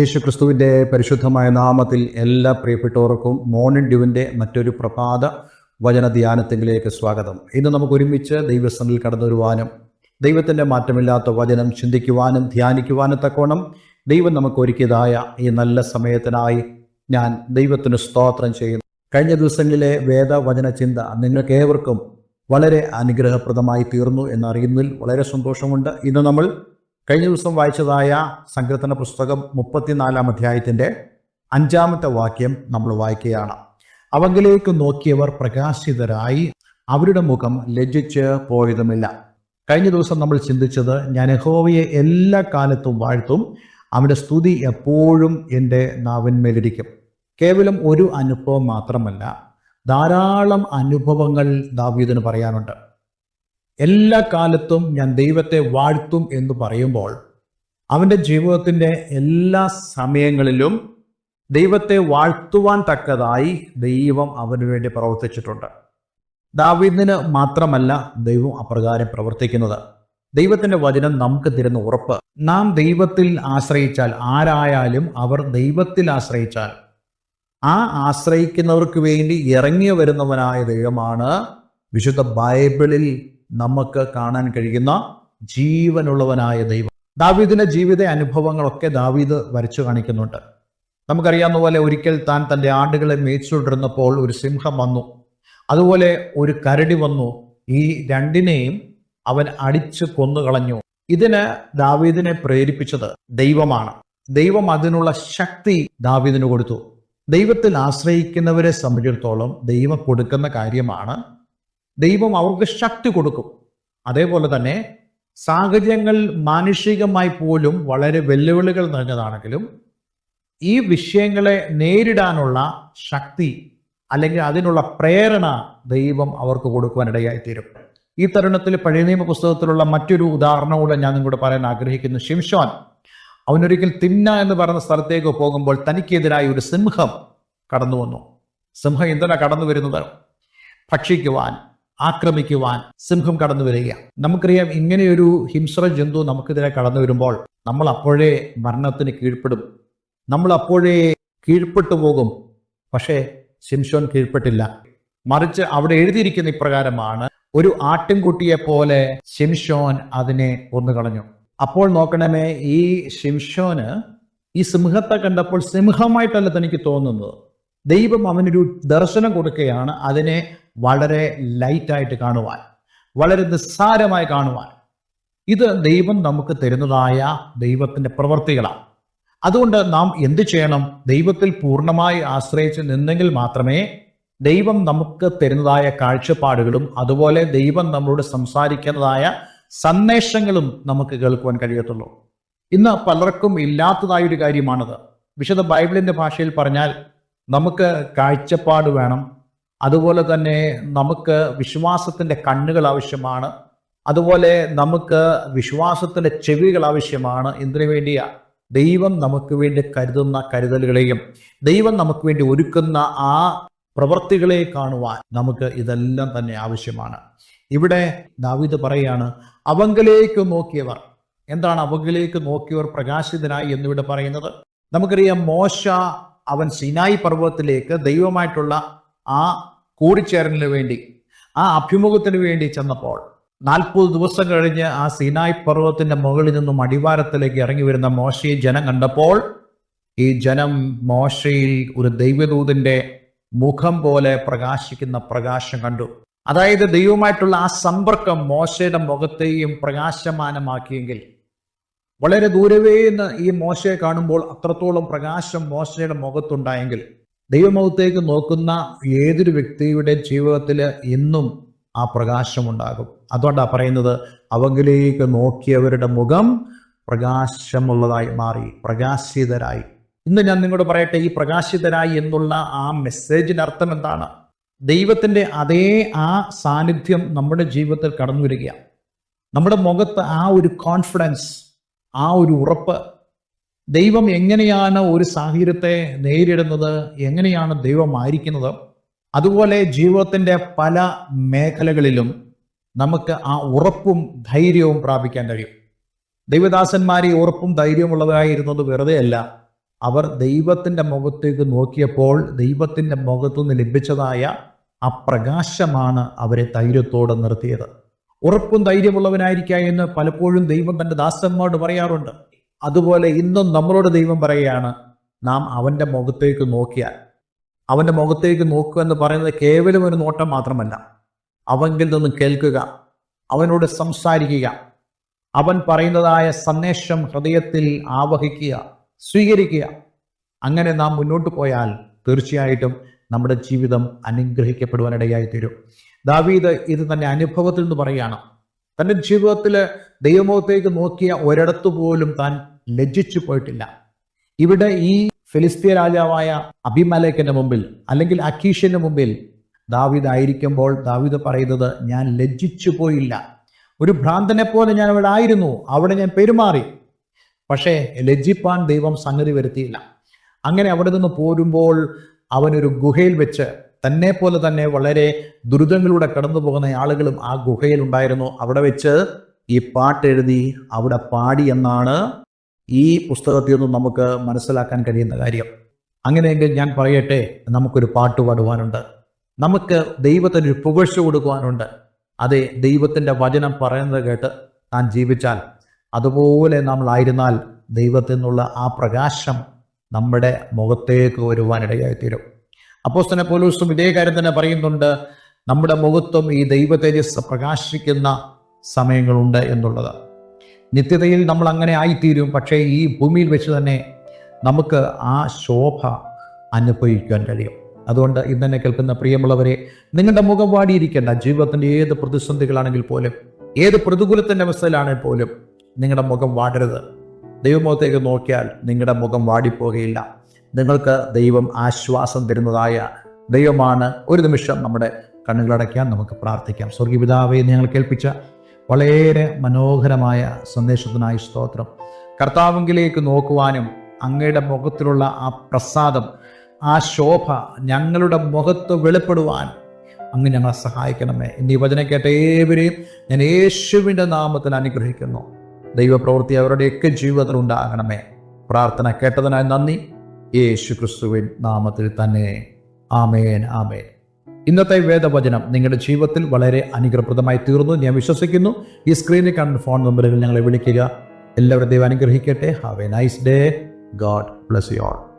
യേശു ക്രിസ്തുവിന്റെ പരിശുദ്ധമായ നാമത്തിൽ എല്ലാ പ്രിയപ്പെട്ടവർക്കും മോർണിംഗ് ഡ്യൂവിന്റെ മറ്റൊരു പ്രഭാത വചന ധ്യാനത്തിലേക്ക് സ്വാഗതം. ഇന്ന് നമുക്ക് ഒരുമിച്ച് ദൈവസ്ഥനിൽ കടന്നു വരുവാനും ദൈവത്തിന്റെ മാറ്റമില്ലാത്ത വചനം ചിന്തിക്കുവാനും ധ്യാനിക്കുവാനും തക്കോണം ദൈവം നമുക്ക് ഒരുക്കിയതായ ഈ നല്ല സമയത്തിനായി ഞാൻ ദൈവത്തിന് സ്തോത്രം ചെയ്യുന്നു. കഴിഞ്ഞ ദിവസങ്ങളിലെ വേദവചന ചിന്ത നിങ്ങൾക്ക് ഏവർക്കും വളരെ അനുഗ്രഹപ്രദമായി തീർന്നു എന്നറിയുന്നതിൽ വളരെ സന്തോഷമുണ്ട്. ഇന്ന് നമ്മൾ കഴിഞ്ഞ ദിവസം വായിച്ചതായ സങ്കീർത്തന പുസ്തകം മുപ്പത്തിനാലാം അധ്യായത്തിന്റെ അഞ്ചാമത്തെ വാക്യം നമ്മൾ വായിക്കുകയാണ്. അവങ്കിലേക്ക് നോക്കിയവർ പ്രകാശിതരായി അവരുടെ മുഖം ലജ്ജിച്ച് പോയതുമില്ല. കഴിഞ്ഞ ദിവസം നമ്മൾ ചിന്തിച്ചത് ഞാൻ യഹോവയെ എല്ലാ കാലത്തും വാഴ്ത്തും അവന്റെ സ്തുതി എപ്പോഴും എന്റെ നാവിന്മേലിരിക്കും. കേവലം ഒരു അനുഭവം മാത്രമല്ല ധാരാളം അനുഭവങ്ങൾ ദാവീദിന് പറയാനുണ്ട്. എല്ലാ കാലത്തും ഞാൻ ദൈവത്തെ വാഴ്ത്തും എന്ന് പറയുമ്പോൾ അവന്റെ ജീവിതത്തിന്റെ എല്ലാ സമയങ്ങളിലും ദൈവത്തെ വാഴ്ത്തുവാൻ തക്കതായി ദൈവം അവന് വേണ്ടി പ്രവർത്തിച്ചിട്ടുണ്ട്. ദാവീദിന് മാത്രമല്ല ദൈവം അപ്രകാരം പ്രവർത്തിക്കുന്നത്. ദൈവത്തിന്റെ വചനം നമുക്ക് തരുന്ന ഉറപ്പ്. നാം ദൈവത്തിൽ ആശ്രയിച്ചാൽ ആരായാലും അവർ ദൈവത്തിൽ ആശ്രയിച്ചാൽ. ആ ആശ്രയിക്കുന്നവർക്ക് വേണ്ടി ഇറങ്ങി വരുന്നവനായ ദൈവമാണ് വിശുദ്ധ ബൈബിളിൽ നമുക്ക് കാണാൻ കഴിയുന്ന ജീവനുള്ളവനായ ദൈവം. ദാവീദിന്റെ ജീവിത അനുഭവങ്ങളൊക്കെ ദാവീദ് വരച്ചു കാണിക്കുന്നുണ്ട്. നമുക്കറിയാവുന്ന പോലെ ഒരിക്കൽ താൻ തന്റെ ആടുകളെ മേച്ചുകൊണ്ടിരുന്നപ്പോൾ ഒരു സിംഹം വന്നു. അതുപോലെ ഒരു കരടി വന്നു. ഈ രണ്ടിനെയും അവൻ അടിച്ചു കൊന്നുകളഞ്ഞു. ഇതിന് ദാവീദിനെ പ്രേരിപ്പിച്ചത് ദൈവമാണ്. ദൈവം അതിനുള്ള ശക്തി ദാവീദിന് കൊടുത്തു. ദൈവത്തിൽ ആശ്രയിക്കുന്നവരെ സംബന്ധിച്ചിടത്തോളം ദൈവം കൊടുക്കുന്ന കാര്യമാണ് ദൈവം അവർക്ക് ശക്തി കൊടുക്കും. അതേപോലെ തന്നെ സാഹചര്യങ്ങൾ മാനുഷികമായി പോലും വളരെ വെല്ലുവിളികൾ നിറഞ്ഞതാണെങ്കിലും ഈ വിഷയങ്ങളെ നേരിടാനുള്ള ശക്തി അല്ലെങ്കിൽ അതിനുള്ള പ്രേരണ ദൈവം അവർക്ക് കൊടുക്കുവാനിടയായി തീരും ഈ തരുണത്തിൽ പഴയ നിയമ പുസ്തകത്തിലുള്ള മറ്റൊരു ഉദാഹരണം കൂടെ ഞാൻ നിങ്ങളോട് പറയാൻ ആഗ്രഹിക്കുന്നു. ഷിംഷോൻ അവനൊരിക്കൽ തിന്ന എന്ന് പറയുന്ന സ്ഥലത്തേക്ക് പോകുമ്പോൾ തനിക്കെതിരായി ഒരു സിംഹം കടന്നു വന്നു സിംഹം എന്തിനാ കടന്നു വരുന്നത് ഭക്ഷിക്കുവാൻ. ആക്രമിക്കുവാൻ സിംഹം കടന്നു വരിക നമുക്കറിയാം ഇങ്ങനെയൊരു ഹിംസ്ര ജന്തു നമുക്കെതിരെ കടന്നു വരുമ്പോൾ നമ്മൾ അപ്പോഴേ മരണത്തിന് കീഴ്പ്പെടും. നമ്മൾ അപ്പോഴേ കീഴ്പ്പെട്ടു പോകും. പക്ഷേ ശിംഷോൻ കീഴ്പ്പെട്ടില്ല. മറിച്ച് അവിടെ എഴുതിയിരിക്കുന്ന ഇപ്രകാരമാണ് ഒരു ആട്ടിൻകുട്ടിയെ പോലെ ശിംഷോൻ അതിനെ കൊന്നുകളഞ്ഞു. അപ്പോൾ നോക്കണമേ ഈ ശിംഷോന് ഈ സിംഹത്തെ കണ്ടപ്പോൾ സിംഹമായിട്ടല്ല തനിക്ക് തോന്നുന്നത്. ദൈവം അവനൊരു ദർശനം കൊടുക്കുകയാണ്. അതിനെ വളരെ ലൈറ്റായിട്ട് കാണുവാൻ വളരെ നിസ്സാരമായി കാണുവാൻ. ഇത് ദൈവം നമുക്ക് തരുന്നതായ ദൈവത്തിന്റെ പ്രവൃത്തികളാണ്. അതുകൊണ്ട് നാം എന്ത് ചെയ്യണം? ദൈവത്തിൽ പൂർണമായി ആശ്രയിച്ച് നിന്നെങ്കിൽ മാത്രമേ ദൈവം നമുക്ക് തരുന്നതായ കാഴ്ചപ്പാടുകളും അതുപോലെ ദൈവം നമ്മളോട് സംസാരിക്കുന്നതായ സന്ദേശങ്ങളും നമുക്ക് കേൾക്കുവാൻ കഴിയത്തുള്ളൂ. ഇന്ന് പലർക്കും ഇല്ലാത്തതായൊരു കാര്യമാണത്. വിശുദ്ധ ബൈബിളിന്റെ ഭാഷയിൽ പറഞ്ഞാൽ നമുക്ക് കാഴ്ചപ്പാട് വേണം അതുപോലെ തന്നെ നമുക്ക് വിശ്വാസത്തിന്റെ കണ്ണുകൾ ആവശ്യമാണ്. അതുപോലെ നമുക്ക് വിശ്വാസത്തിന്റെ ചെവികൾ ആവശ്യമാണ്. എന്തിനു വേണ്ടിയാ? ദൈവം നമുക്ക് വേണ്ടി കരുതുന്ന കരുതലുകളെയും ദൈവം നമുക്ക് വേണ്ടി ഒരുക്കുന്ന ആ പ്രവൃത്തികളെ കാണുവാൻ നമുക്ക് ഇതെല്ലാം തന്നെ ആവശ്യമാണ്. ഇവിടെ ദാവിദ് പറയാണ് അവങ്കലേക്ക് നോക്കിയവർ. എന്താണ് അവങ്കിലേക്ക് നോക്കിയവർ പ്രകാശിതനായി എന്നിവിടെ പറയുന്നത്? നമുക്കറിയാം മോശ അവൻ സിനായി പർവതത്തിലേക്ക് ദൈവമായിട്ടുള്ള ആ കൂടിച്ചേരലിന് വേണ്ടി ആ അഭിമുഖത്തിന് വേണ്ടി ചെന്നപ്പോൾ നാൽപ്പത് ദിവസം കഴിഞ്ഞ് ആ സിനായ് പർവതത്തിന്റെ മുകളിൽ നിന്നും അടിവാരത്തിലേക്ക് ഇറങ്ങി വരുന്ന മോശയെ ജനം കണ്ടപ്പോൾ ഈ ജനം മോശയിൽ ഒരു ദൈവദൂതന്റെ മുഖം പോലെ പ്രകാശിക്കുന്ന പ്രകാശം കണ്ടു. അതായത് ദൈവമായിട്ടുള്ള ആ സമ്പർക്കം മോശയുടെ മുഖത്തെയും പ്രകാശമാനമാക്കിയെങ്കിൽ വളരെ ദൂരവേ നിന്ന് ഈ മോശയെ കാണുമ്പോൾ അത്രത്തോളം പ്രകാശം മോശയുടെ മുഖത്തുണ്ടായെങ്കിൽ ദൈവമുഖത്തേക്ക് നോക്കുന്ന ഏതൊരു വ്യക്തിയുടെ ജീവിതത്തിൽ ഇന്നും ആ പ്രകാശമുണ്ടാകും. അതുകൊണ്ടാണ് പറയുന്നത് അവങ്കിലേക്ക് നോക്കിയവരുടെ മുഖം പ്രകാശമുള്ളതായി മാറി പ്രകാശിതരായി. ഇന്ന് ഞാൻ നിങ്ങളോട് പറയട്ടെ ഈ പ്രകാശിതരായി എന്നുള്ള ആ മെസ്സേജിന് അർത്ഥം എന്താണ്? ദൈവത്തിന്റെ അതേ ആ സാന്നിധ്യം നമ്മുടെ ജീവിതത്തിൽ കടന്നു വരികയാണ് നമ്മുടെ മുഖത്ത് ആ ഒരു കോൺഫിഡൻസ് ആ ഒരു ഉറപ്പ് ദൈവം എങ്ങനെയാണ് ഒരു സാഹചര്യത്തെ നേരിടുന്നത്? എങ്ങനെയാണ് ദൈവം ആയിരിക്കുന്നത്? അതുപോലെ ജീവിതത്തിന്റെ പല മേഖലകളിലും നമുക്ക് ആ ഉറപ്പും ധൈര്യവും പ്രാപിക്കാൻ കഴിയും. ദൈവദാസന്മാരെ ഉറപ്പും ധൈര്യവും ഉള്ളതായിരുന്നത് വെറുതെ അല്ല. അവർ ദൈവത്തിന്റെ മുഖത്തേക്ക് നോക്കിയപ്പോൾ ദൈവത്തിന്റെ മുഖത്തു നിന്ന് ലഭിച്ചതായ ആ പ്രകാശമാണ് അവരെ ധൈര്യത്തോടെ നിർത്തിയത്. ഉറപ്പും ധൈര്യമുള്ളവനായിരിക്കുക എന്ന് പലപ്പോഴും ദൈവം തന്റെ ദാസന്മാരോട് പറയാറുണ്ട്. അതുപോലെ ഇന്നും നമ്മളോട് ദൈവം പറയുകയാണ് നാം അവന്റെ മുഖത്തേക്ക് നോക്കിയാൽ. അവന്റെ മുഖത്തേക്ക് നോക്കുക എന്ന് പറയുന്നത് കേവലം ഒരു നോട്ടം മാത്രമല്ല. അവങ്കിൽ നിന്ന് കേൾക്കുക അവനോട് സംസാരിക്കുക അവൻ പറയുന്നതായ സന്ദേശം ഹൃദയത്തിൽ ആവഹിക്കുക സ്വീകരിക്കുക. അങ്ങനെ നാം മുന്നോട്ട് പോയാൽ തീർച്ചയായിട്ടും നമ്മുടെ ജീവിതം അനുഗ്രഹിക്കപ്പെടുവാനിടയായി തീരും ദാവീദ് ഇത് തന്നെ അനുഭവത്തിൽ നിന്ന് പറയുകയാണ് തന്റെ ജീവിതത്തിൽ ദൈവമുഖത്തേക്ക് നോക്കിയ ഒരിടത്തു പോലും താൻ ലജ്ജിച്ചു പോയിട്ടില്ല. ഇവിടെ ഈ ഫിലിസ്തീയ രാജാവായ അഭിമലേഖന്റെ മുമ്പിൽ അല്ലെങ്കിൽ അഖീഷിന്റെ മുമ്പിൽ ദാവിദ് ആയിരിക്കുമ്പോൾ ദാവിദ് പറയുന്നത് ഞാൻ ലജ്ജിച്ചു പോയില്ല. ഒരു ഭ്രാന്തനെ പോലെ ഞാൻ അവിടെ ആയിരുന്നു. അവിടെ ഞാൻ പെരുമാറി. പക്ഷേ ലജ്ജിപ്പാൻ ദൈവം സംഗതി വരുത്തിയില്ല. അങ്ങനെ അവിടെ നിന്ന് പോരുമ്പോൾ അവനൊരു ഗുഹയിൽ വെച്ച് തന്നെ പോലെ തന്നെ വളരെ ദുരിതങ്ങളിലൂടെ കടന്നു പോകുന്ന ആളുകളും ആ ഗുഹയിൽ ഉണ്ടായിരുന്നു അവിടെ വെച്ച് ഈ പാട്ടെഴുതി അവിടെ പാടി എന്നാണ് ഈ പുസ്തകത്തിൽ നിന്നും നമുക്ക് മനസ്സിലാക്കാൻ കഴിയുന്ന കാര്യം. അങ്ങനെയെങ്കിൽ ഞാൻ പറയട്ടെ നമുക്കൊരു പാട്ട് പാടുവാനുണ്ട്. നമുക്ക് ദൈവത്തിന് ഒരു പുകഴ്ച കൊടുക്കുവാനുണ്ട്. അതെ ദൈവത്തിന്റെ വചനം പറയുന്നത് കേട്ട് താൻ ജീവിച്ചാൽ അതുപോലെ നമ്മളായിരുന്നാൽ ദൈവത്തിൽ നിന്നുള്ള ആ പ്രകാശം നമ്മുടെ മുഖത്തേക്ക് വരുവാനിടയായിത്തീരും. അപ്പോസ്തന പോലൂസും ഇതേ കാര്യം തന്നെ പറയുന്നുണ്ട്. നമ്മുടെ മുഖത്തും ഈ ദൈവ തേജസ് പ്രകാശിക്കുന്ന സമയങ്ങളുണ്ട് എന്നുള്ളത്. നിത്യതയിൽ നമ്മൾ അങ്ങനെ ആയിത്തീരും. പക്ഷേ ഈ ഭൂമിയിൽ വെച്ച് തന്നെ നമുക്ക് ആ ശോഭ അനുഭവിക്കാൻ കഴിയും. അതുകൊണ്ട് ഇന്നെ കേൾക്കുന്ന പ്രിയമുള്ളവരെ നിങ്ങളുടെ മുഖം വാടിയിരിക്കേണ്ട ജീവിതത്തിന്റെ ഏത് പ്രതിസന്ധികളാണെങ്കിൽ പോലും ഏത് പ്രതികൂലത്തിന്റെ അവസ്ഥയിലാണെങ്കിൽ പോലും നിങ്ങളുടെ മുഖം വാടരുത്. ദൈവമുഖത്തേക്ക് നോക്കിയാൽ നിങ്ങളുടെ മുഖം വാടിപ്പോകുകയില്ല നിങ്ങൾക്ക് ദൈവം ആശ്വാസം തരുന്നതായ ദൈവമാണ്. ഒരു നിമിഷം നമ്മുടെ കണ്ണുകളടയ്ക്കാൻ നമുക്ക് പ്രാർത്ഥിക്കാം. സ്വർഗീപിതാവെ ഞങ്ങൾ കേൾപ്പിച്ച വളരെ മനോഹരമായ സന്ദേശത്തിനായി സ്തോത്രം. കർത്താവെങ്കിലേക്ക് നോക്കുവാനും അങ്ങയുടെ മുഖത്തിലുള്ള ആ പ്രസാദം ആ ശോഭ ഞങ്ങളുടെ മുഖത്ത് വെളിപ്പെടുവാൻ അങ്ങ് ഞങ്ങളെ സഹായിക്കണമേ. ഇന്ന് ഈ വചനം കേട്ട ഏവരെയും ഞാൻ യേശുവിന്റെ നാമത്തിൽ അനുഗ്രഹിക്കുന്നു. ദൈവപ്രവൃത്തി അവരുടെയൊക്കെ ജീവിതത്തിൽ ഉണ്ടാകണമേ. പ്രാർത്ഥന കേട്ടതിനായി നന്ദി. യേശു ക്രിസ്തുവിൻ നാമത്തിൽ തന്നെ. ആമേൻ ആമേൻ. ഇന്നത്തെ വേദവചനം നിങ്ങളുടെ ജീവിതത്തിൽ വളരെ അനുഗ്രഹപ്രദമായി തീർന്നു. ഞാൻ വിശ്വസിക്കുന്നു. ഈ സ്ക്രീനിൽ കാണുന്ന ഫോൺ നമ്പറുകൾ ഞങ്ങളെ വിളിക്കുക. എല്ലാവരും ദൈവം അനുഗ്രഹിക്കട്ടെ. Have a nice day God bless you all